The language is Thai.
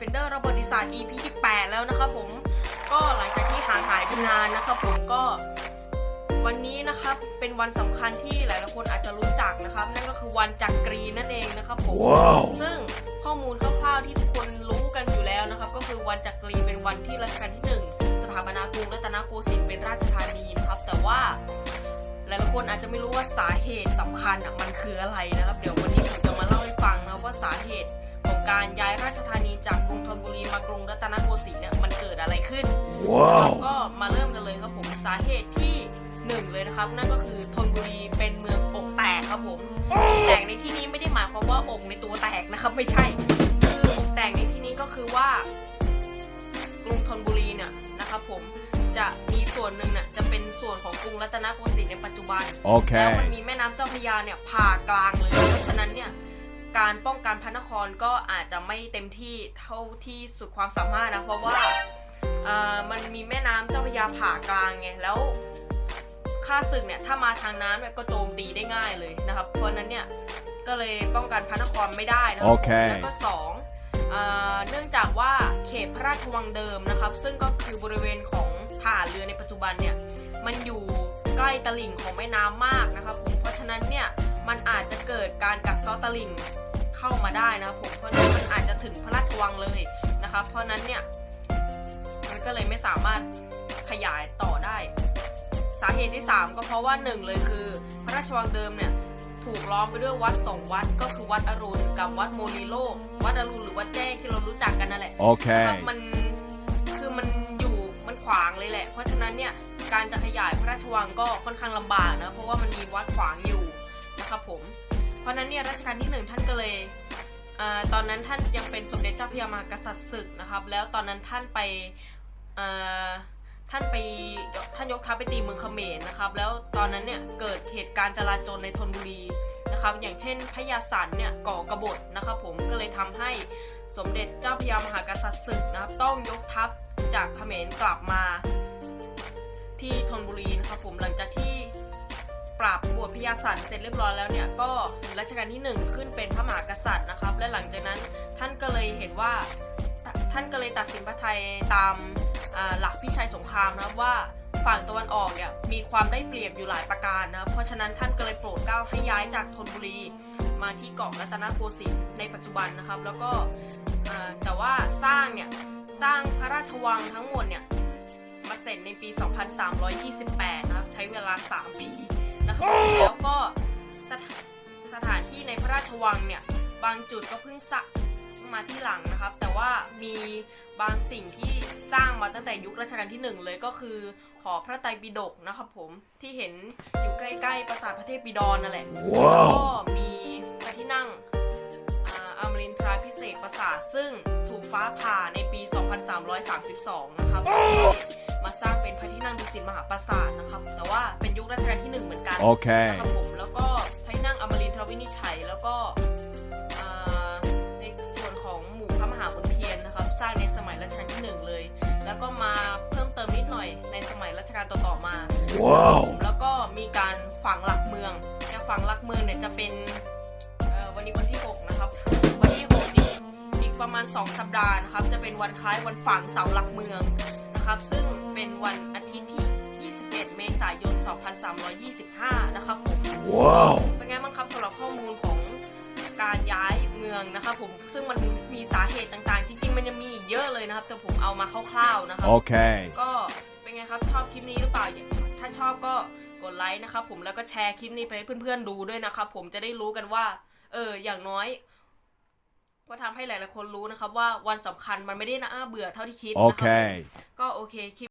ฟนเดอร์ Robert Design EP 18แล้วนะครับผมก็หลังจากที่หางหายไปนานนะครับผมก็วันนี้นะครับเป็นวันสำคัญที่หลายๆคนอาจจะรู้จักนะครับ นั่นก็คือวันจักรีนั่นเองนะครับผม wow. ซึ่งข้อมูลคร่าวๆที่ทุกคนรู้กันอยู่แล้วนะครับ ก็คือวันจักรีเป็นวันที่รัชกาลที่ 1 สถาปนากรุงรัตนโกสินทร์เป็นราชธานีนะครับ แต่ว่าหลายๆคนอาจจะไม่รู้ว่าสาเหตุสำคัญมันคืออะไรนะครับ เดี๋ยววันนี้ผมจะมาเล่าให้ฟังนะว่าสาเหตุ การย้ายราชธานีจากกรุงธนบุรีมากรุงรัตนโกสินทร์เนี่ยมันเกิดอะไรขึ้นว้าวก็มาเริ่มกันเลยครับผมสาเหตุที่หนึ่งเลยนะครับ นั่นก็คือธนบุรีเป็นเมืองอกแตกครับผมแตกในที่นี้ไม่ได้หมายความว่าอกในตัวแตกนะครับ ไม่ใช่คืออกแตกในที่นี้ก็คือว่ากรุงธนบุรีเนี่ยนะครับผมจะมีส่วนหนึ่งเนี่ยจะเป็นส่วนของกรุงรัตนโกสินทร์ในปัจจุบันแล้วมัน Okay. มีแม่น้ำเจ้าพระยาเนี่ยผ่ากลางเลย เพราะฉะนั้นเนี่ย การป้องกันพระนครก็อาจจะไม่เต็มที่เท่าที่สุดความสามารถนะ เพราะว่าเอ่อมันมีแม่น้ำเจ้าพระยาผ่ากลางไงแล้วข้าศึกเนี่ยถ้ามาทางน้ำเนี่ยก็โจมตีได้ง่ายเลยนะครับ เพราะฉะนั้นเนี่ยก็เลยป้องกันพระนครไม่ได้นะครัโอเคแล้วก็สองเอ่อเนื่องจากว่าเขตพระราชวังเดิมนะครับ ซึ่งก็คือบริเวณของฐานเรือในปัจจุบันเนี่ยมันอยู่ใกล้ตลิ่งของแม่น้ำมากนะครับผมเพราะฉะนั้นเนี่ย มันอาจจะเกิดการกัดเซาะตลิ่งเข้ามาได้นะครับผมเพราะฉะนั้นมันอาจจะถึงพระราชวังเลยนะครับเพราะฉะนั้นเนี่ยมันก็เลยไม่สามารถขยายต่อได้ สาเหตุที่ 3 ก็เพราะว่าหนึ่งเลยคือ พระราชวังเดิมเนี่ยถูกล้อมไปด้วยวัดสองวัดก็คือวัดอรุณกับวัดโมลีโลกวัดอรุณหรือวัดแจ้งที่เรารู้จักกันนั่นแหละนะครับ Okay. มันคือมันอยู่มันขวางเลยแหละ เพราะฉะนั้นเนี่ยการจะขยายพระราชวังก็ค่อนข้างลำบากนะเพราะว่ามันมีวัดขวางอยู่นะ ครับผม เพราะนั้นเนี่ยรัชกาลที่หนึ่งท่านก็เลยเอตอนนั้นท่านยังเป็นสมเด็จเจ้าพระยามหากษัตริย์ศึกนะครับ แล้วตอนนั้นท่านไปท่านไปท่านยกทัพไปตีเมืองเขมรนะครับ แล้วตอนนั้นเนี่ยเกิดเหตุการณ์จลาจลในธนบุรีนะครับ อย่างเช่นพระยาสันเนี่ยก่อกบฏนะครับ ผมก็เลยทำให้สมเด็จเจ้าพระยามหากษัตริย์ศึกนะครับ ต้องยกทัพจากเขมรกลับมาที่ธนบุรีนะครับผมหลังจากที่ ปราบบวชพระยาสันเสร็จเรียบร้อยแล้วเนี่ยก็รัชกาลที่หนึ่งขึ้นเป็นพระมหากษัตริย์นะครับ และหลังจากนั้นท่านก็เลยเห็นว่าท่านก็เลยตัดสินพระไทยตามหลักพิชัยสงครามนะครับว่าฝั่งตะวันออกเนี่ยมีความได้เปรียบอยู่หลายประการนะ เพราะฉะนั้นท่านก็เลยโปรดเกล้าให้ย้ายจากธนบุรี มาที่เกาะรัตนโกสินทร์ในปัจจุบันนะครับ แล้วก็แต่ว่าสร้างเนี่ยสร้างพระราชวังทั้งหมดเนี่ยมาเสร็จในปี 2328 นะครับ ใช้เวลา 3 ปี นะครับแล้วก็สถาสถานที่ในพระราชวังเนี่ย บางจุดก็เพิ่งสร้างมาที่หลังนะครับ แต่ว่ามีบางสิ่งที่สร้างมาตั้งแต่ยุครัชกาลที่หนึ่งเลยก็คือหอพระไตรปิฎกนะครับผมที่เห็นอยู่ใกล้ๆปราสาทพระเทพบิดรนั่นแหละแล้วก็ Wow. มีพระที่นั่งอ่าอมรินทราพิเศษกปราสาทซึ่งถูกฟ้าผ่าในปี 2332 นะครับ มาสร้างเป็นพระที่นั่งดุสิตมหา ปราสาทนะครับ แต่ว่าเป็นยุครัชกาลที่หนึ่งเหมือนกัน Okay. นะครับผมแล้วก็พระที่นั่งอมรินทรวินิจฉัยแล้วก็อ่าในส่วนของหมู่พระมหาบนเทียนนะครับ สร้างในสมัยรัชกาลที่หนึ่งเลย แล้วก็มาเพิ่มเติมนิดหน่อยในสมัยรัชกาลต่อๆมา Wow. แล้วก็มีการฝังหลักเมืองแต่ฝังหลักเมืองเนี่ยจะเป็นเอ่อวันนี้วันที่ 6 นะครับ วันที่6นี้อีกประมาณ 2 สัปดาห์นะครับ จะเป็นวันคล้ายวันฝังเสาหลักเมืองนะครับ ซึ่งเป็นวันอาทิตย์ที่21เม ษายน 2325 นะครับผม Wow. เป็นไงบ้างครับสำหรับข้อมูลของการย้ายเมืองนะครับผมซึ่งมันมีสาเหตุต่างๆ จริงๆ มันยังมีอีกเยอะเลยนะครับ แต่ผมเอามาคร่าวๆนะครับ Okay. ก็เป็นไงครับชอบคลิปนี้หรือเปล่า ถ้าชอบก็กดไลค์นะครับผมแล้วก็แชร์คลิปนี้ไปให้เพื่อนๆดูด้วยนะครับผมจะได้รู้กันว่า เอออย่างน้อย ก็ทำให้หลายๆคนรู้นะครับ ว่าวันสำคัญมันไม่ได้น่าเบื่อเท่าที่คิดนะครับ Okay. ก็โอเคคลิป